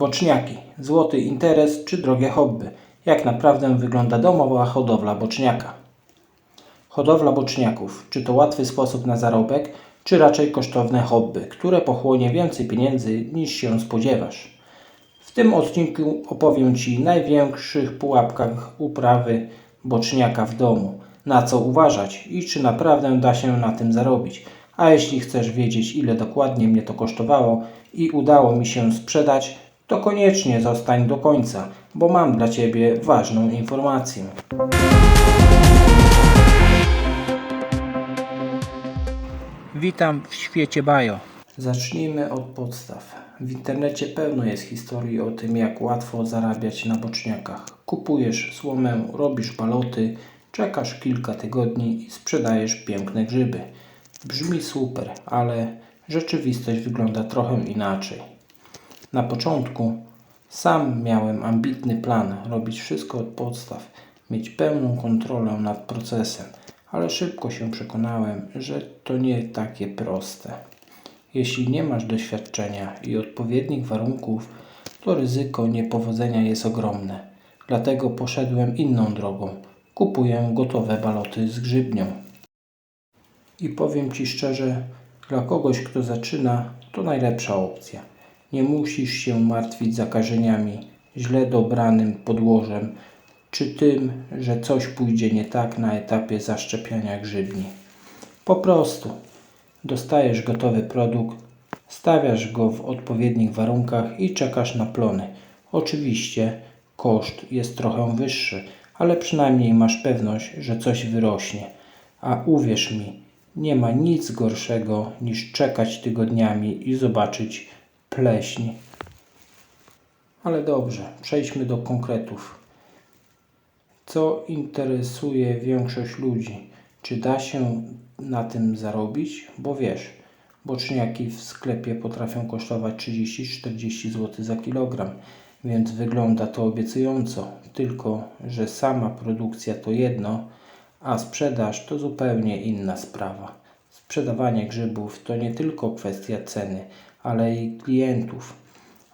Boczniaki. Złoty interes czy drogie hobby? Jak naprawdę wygląda domowa hodowla boczniaka? Hodowla boczniaków. Czy to łatwy sposób na zarobek, czy raczej kosztowne hobby, które pochłonie więcej pieniędzy niż się spodziewasz? W tym odcinku opowiem Ci największych pułapkach uprawy boczniaka w domu, na co uważać i czy naprawdę da się na tym zarobić. A jeśli chcesz wiedzieć, ile dokładnie mnie to kosztowało i udało mi się sprzedać, to koniecznie zostań do końca, bo mam dla Ciebie ważną informację. Witam w świecie Bajo. Zacznijmy od podstaw. W internecie pełno jest historii o tym, jak łatwo zarabiać na boczniakach. Kupujesz słomę, robisz baloty, czekasz kilka tygodni i sprzedajesz piękne grzyby. Brzmi super, ale rzeczywistość wygląda trochę inaczej. Na początku sam miałem ambitny plan robić wszystko od podstaw, mieć pełną kontrolę nad procesem, ale szybko się przekonałem, że to nie takie proste. Jeśli nie masz doświadczenia i odpowiednich warunków, to ryzyko niepowodzenia jest ogromne. Dlatego poszedłem inną drogą. Kupuję gotowe baloty z grzybnią. I powiem Ci szczerze, dla kogoś, kto zaczyna, to najlepsza opcja. Nie musisz się martwić zakażeniami, źle dobranym podłożem, czy tym, że coś pójdzie nie tak na etapie zaszczepiania grzybni. Po prostu dostajesz gotowy produkt, stawiasz go w odpowiednich warunkach i czekasz na plony. Oczywiście koszt jest trochę wyższy, ale przynajmniej masz pewność, że coś wyrośnie. A uwierz mi, nie ma nic gorszego niż czekać tygodniami i zobaczyć pleśń. Ale dobrze, przejdźmy do konkretów. Co interesuje większość ludzi? Czy da się na tym zarobić? Bo wiesz, boczniaki w sklepie potrafią kosztować 30-40 zł za kilogram, więc wygląda to obiecująco. Tylko, że sama produkcja to jedno, a sprzedaż to zupełnie inna sprawa. Sprzedawanie grzybów to nie tylko kwestia ceny, ale i klientów.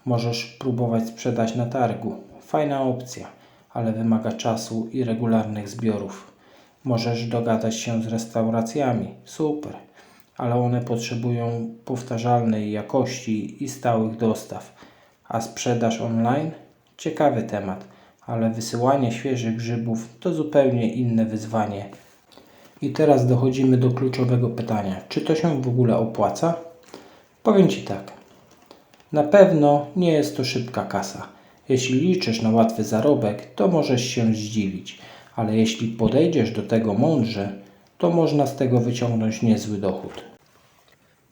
Możesz próbować sprzedać na targu. Fajna opcja, ale wymaga czasu i regularnych zbiorów. Możesz dogadać się z restauracjami. Super, ale one potrzebują powtarzalnej jakości i stałych dostaw. A sprzedaż online? Ciekawy temat, ale wysyłanie świeżych grzybów to zupełnie inne wyzwanie. I teraz dochodzimy do kluczowego pytania: czy to się w ogóle opłaca? Powiem Ci tak. Na pewno nie jest to szybka kasa. Jeśli liczysz na łatwy zarobek, to możesz się zdziwić, ale jeśli podejdziesz do tego mądrze, to można z tego wyciągnąć niezły dochód.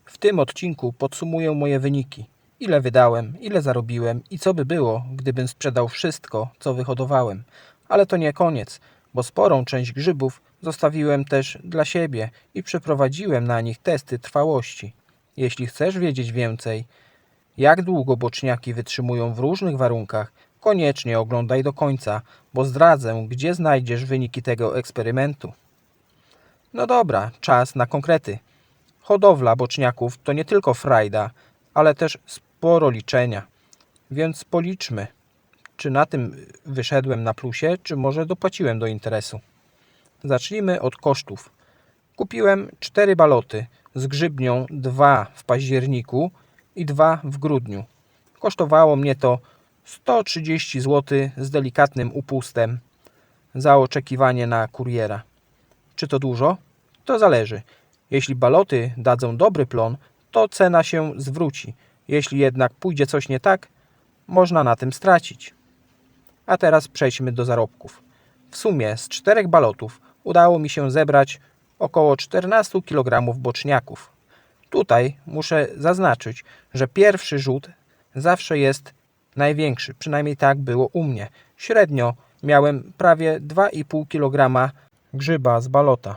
W tym odcinku podsumuję moje wyniki. Ile wydałem, ile zarobiłem i co by było, gdybym sprzedał wszystko, co wyhodowałem. Ale to nie koniec, bo sporą część grzybów zostawiłem też dla siebie i przeprowadziłem na nich testy trwałości. Jeśli chcesz wiedzieć więcej, jak długo boczniaki wytrzymują w różnych warunkach, koniecznie oglądaj do końca, bo zdradzę, gdzie znajdziesz wyniki tego eksperymentu. No dobra, czas na konkrety. Hodowla boczniaków to nie tylko frajda, ale też sporo liczenia. Więc policzmy, czy na tym wyszedłem na plusie, czy może dopłaciłem do interesu. Zacznijmy od kosztów. Kupiłem cztery baloty z grzybnią, dwa w październiku i dwa w grudniu. Kosztowało mnie to 130 zł z delikatnym upustem za oczekiwanie na kuriera. Czy to dużo? To zależy. Jeśli baloty dadzą dobry plon, to cena się zwróci. Jeśli jednak pójdzie coś nie tak, można na tym stracić. A teraz przejdźmy do zarobków. W sumie z czterech balotów udało mi się zebrać około 14 kg boczniaków. Tutaj muszę zaznaczyć, że pierwszy rzut zawsze jest największy, przynajmniej tak było u mnie. Średnio miałem prawie 2,5 kg grzyba z balota.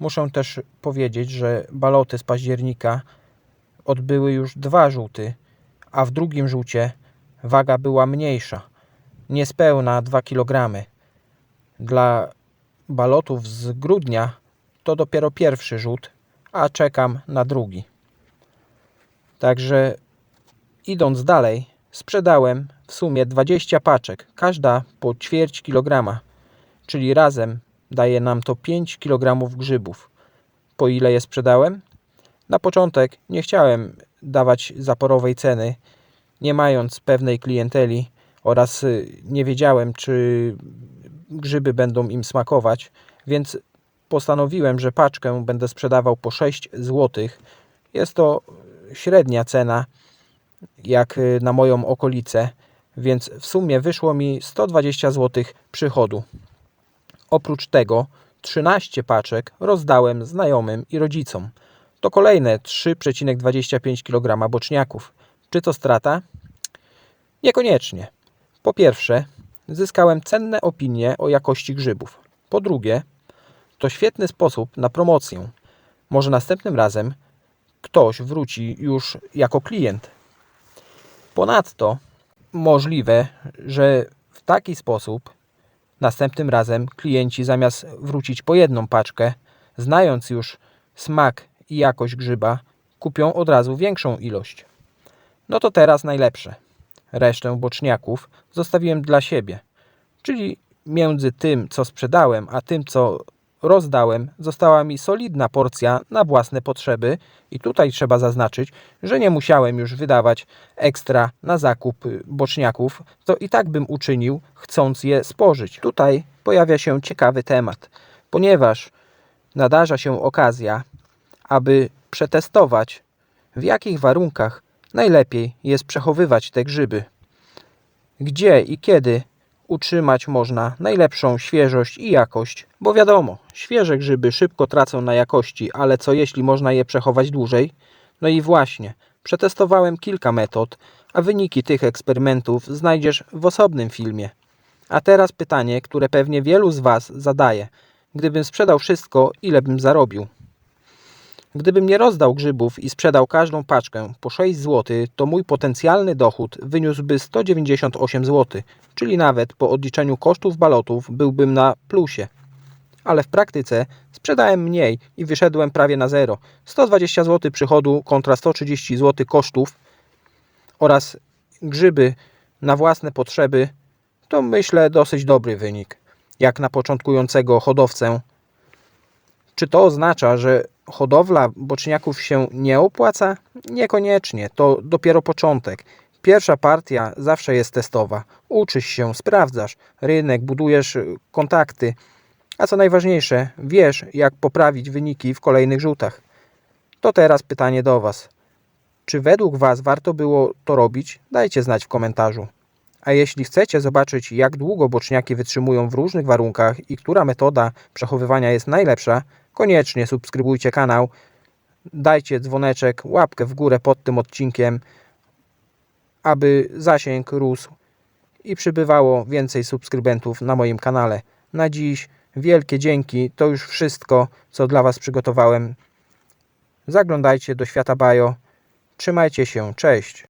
Muszę też powiedzieć, że baloty z października odbyły już dwa rzuty, a w drugim rzucie waga była mniejsza, niespełna 2 kg. Dla balotów z grudnia to dopiero pierwszy rzut, a czekam na drugi. Także idąc dalej, sprzedałem w sumie 20 paczek, każda po ćwierć kilograma, czyli razem daje nam to 5 kg grzybów. Po ile je sprzedałem? Na początek nie chciałem dawać zaporowej ceny, nie mając pewnej klienteli oraz y, nie wiedziałem, czy grzyby będą im smakować, więc postanowiłem, że paczkę będę sprzedawał po 6 zł. Jest to średnia cena, jak y, na moją okolicę, więc w sumie wyszło mi 120 zł przychodu. Oprócz tego 13 paczek rozdałem znajomym i rodzicom. To kolejne 3,25 kg boczniaków. Czy to strata? Niekoniecznie. Po pierwsze, zyskałem cenne opinie o jakości grzybów. Po drugie, to świetny sposób na promocję. Może następnym razem ktoś wróci już jako klient. Ponadto możliwe, że w taki sposób następnym razem klienci zamiast wrócić po jedną paczkę, znając już smak i jakość grzyba, kupią od razu większą ilość. No to teraz najlepsze. Resztę boczniaków zostawiłem dla siebie, czyli między tym, co sprzedałem, a tym, co rozdałem, została mi solidna porcja na własne potrzeby i tutaj trzeba zaznaczyć, że nie musiałem już wydawać ekstra na zakup y, boczniaków, to i tak bym uczynił, chcąc je spożyć. Tutaj pojawia się ciekawy temat, ponieważ nadarza się okazja, aby przetestować, w jakich warunkach najlepiej jest przechowywać te grzyby. Gdzie i kiedy utrzymać można najlepszą świeżość i jakość, bo wiadomo, świeże grzyby szybko tracą na jakości, ale co jeśli można je przechować dłużej? No i właśnie, przetestowałem kilka metod, a wyniki tych eksperymentów znajdziesz w osobnym filmie. A teraz pytanie, które pewnie wielu z Was zadaje. Gdybym sprzedał wszystko, ile bym zarobił? Gdybym nie rozdał grzybów i sprzedał każdą paczkę po 6 zł, to mój potencjalny dochód wyniósłby 198 zł, czyli nawet po odliczeniu kosztów balotów byłbym na plusie. Ale w praktyce sprzedałem mniej i wyszedłem prawie na zero. 120 zł przychodu kontra 130 zł kosztów oraz grzyby na własne potrzeby to myślę dosyć dobry wynik, jak na początkującego hodowcę. Czy to oznacza, że hodowla boczniaków się nie opłaca? Niekoniecznie, to dopiero początek. Pierwsza partia zawsze jest testowa. Uczysz się, sprawdzasz rynek, budujesz y, kontakty, a co najważniejsze, wiesz, jak poprawić wyniki w kolejnych rzutach. To teraz pytanie do Was. Czy według Was warto było to robić? Dajcie znać w komentarzu. A jeśli chcecie zobaczyć, jak długo boczniaki wytrzymują w różnych warunkach i która metoda przechowywania jest najlepsza, koniecznie subskrybujcie kanał, dajcie dzwoneczek, łapkę w górę pod tym odcinkiem, aby zasięg rósł i przybywało więcej subskrybentów na moim kanale. Na dziś wielkie dzięki, to już wszystko, co dla Was przygotowałem. Zaglądajcie do świata Bajo. Trzymajcie się, cześć.